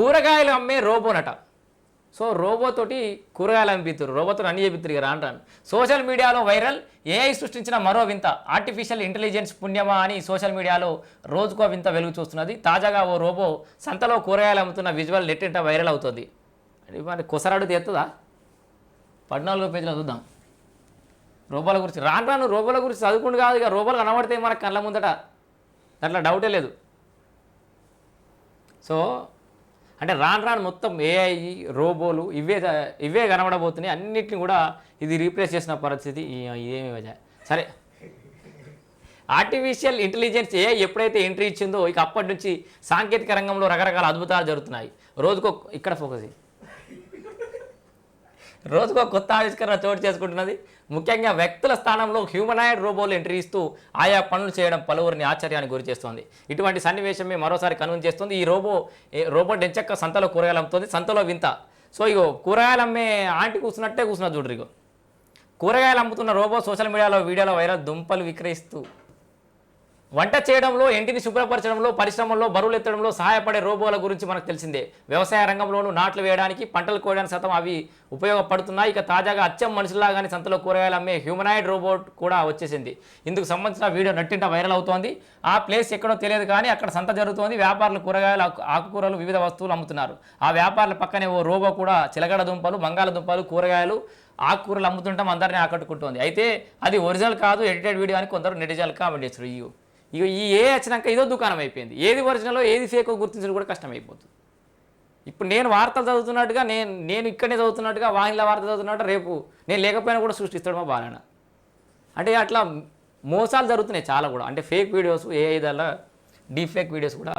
కూరగాయలు అమ్మే రోబోనట. సో రోబోతోటి కూరగాయలు అనిపిస్తారు రోబోతో అన్ని చేపిస్తారు కదా అంటాను సోషల్ మీడియాలో వైరల్ ఏఐ సృష్టించిన మరో వింత. ఆర్టిఫిషియల్ ఇంటెలిజెన్స్ పుణ్యమా అని సోషల్ మీడియాలో రోజుకో వింత వెలుగు చూస్తున్నది. తాజాగా ఓ రోబో సంతలో కూరగాయలు అమ్ముతున్న విజువల్ నెట్టింట వైరల్ అవుతుంది. అది మరి కొసరాడు తీస్తుందా పద్నాలుగో పేజీలో చూద్దాం. రోబోల గురించి. రాను రాను రోబోల గురించి చదువుకుంటూ కాదు ఇక. రోబోలు కనబడితే మనకు కళ్ళ ముందట. దాంట్లో డౌటే లేదు. సో అంటే రాను రాను మొత్తం ఏఐ రోబోలు ఇవే ఇవే కనబడబోతున్నాయి. అన్నిటిని కూడా ఇది రీప్లేస్ చేసిన పరిస్థితి ఇదేమి వజ సరే. ఆర్టిఫిషియల్ ఇంటెలిజెన్స్ ఏ ఎప్పుడైతే ఎంట్రీ ఇచ్చిందో ఇక అప్పటి నుంచి సాంకేతిక రంగంలో రకరకాల అద్భుతాలు జరుగుతున్నాయి. రోజుకో ఇక్కడ ఫోకస్ చేయి. రోజుకో కొత్త ఆవిష్కరణ చోటు చేసుకుంటున్నది. ముఖ్యంగా వ్యక్తుల స్థానంలో హ్యూమనాయిడ్ రోబోలు ఎంట్రీ ఇస్తూ ఆయా పనులు చేయడం పలువురిని ఆశ్చర్యానికి గురి చేస్తోంది. ఇటువంటి సన్నివేశమే మరోసారి కనుగొని చేస్తుంది. ఈ రోబో రోబోట్ ఎంచక్క సంతలో కూరగాయలు అమ్ముతుంది. సంతలో వింత. సో ఇగో కూరగాయలు అమ్మే ఆంటీ కూర్చున్నట్టే కూర్చున్నది చూడరు ఇగో. కూరగాయలు అమ్ముతున్న రోబో సోషల్ మీడియాలో వీడియోలో వైరల్ దుంపలు విక్రయిస్తూ వంట చేయడంలో ఇంటిని శుభ్రపరచడంలో పరిశ్రమల్లో బరువులు ఎత్తడంలో సహాయపడే రోబోల గురించి మనకు తెలిసిందే. వ్యవసాయ రంగంలోనూ నాట్లు వేయడానికి పంటలు కోయడానికి సతం అవి ఉపయోగపడుతున్నాయి. ఇక తాజాగా అచ్చం మనుషులాగానే సంతలో కూరగాయలు అమ్మే హ్యూమనాయిడ్ రోబోట్ కూడా వచ్చేసింది. ఇందుకు సంబంధించిన వీడియో నట్టింట వైరల్ అవుతోంది. ఆ ప్లేస్ ఎక్కడో తెలియదు కానీ అక్కడ సంత జరుగుతోంది. వ్యాపారులు కూరగాయలు ఆకుకూరలు వివిధ వస్తువులు అమ్ముతున్నారు. ఆ వ్యాపారుల పక్కనే ఓ రోబో కూడా చిలగడ దుంపలు బంగాళదుంపలు కూరగాయలు ఆకుకూరలు అమ్ముతుంటాం అందరినీ ఆకట్టుకుంటోంది. అయితే అది ఒరిజినల్ కాదు ఎడిటెడ్ వీడియో అని కొందరు నెటిజన్లు కామెంట్ చేస్తారు ఇక ఈ ఏ వచ్చినాక ఇదో దుకాణం అయిపోయింది. ఏది ఒరిజినలో ఏది ఫేకో గుర్తించడం కూడా కష్టమైపోతుంది. ఇప్పుడు నేను వార్తలు చదువుతున్నట్టుగా నేను నేను ఇక్కడనే చదువుతున్నట్టుగా వాహినిలో వార్త చదువుతున్నట్టు రేపు నేను లేకపోయినా కూడా సృష్టిస్తాడు మా బాలన అంటే అట్లా మోసాలు జరుగుతున్నాయి చాలా కూడా. అంటే ఫేక్ వీడియోస్ ఏ ఇదల్లా డీప్ ఫేక్ వీడియోస్ కూడా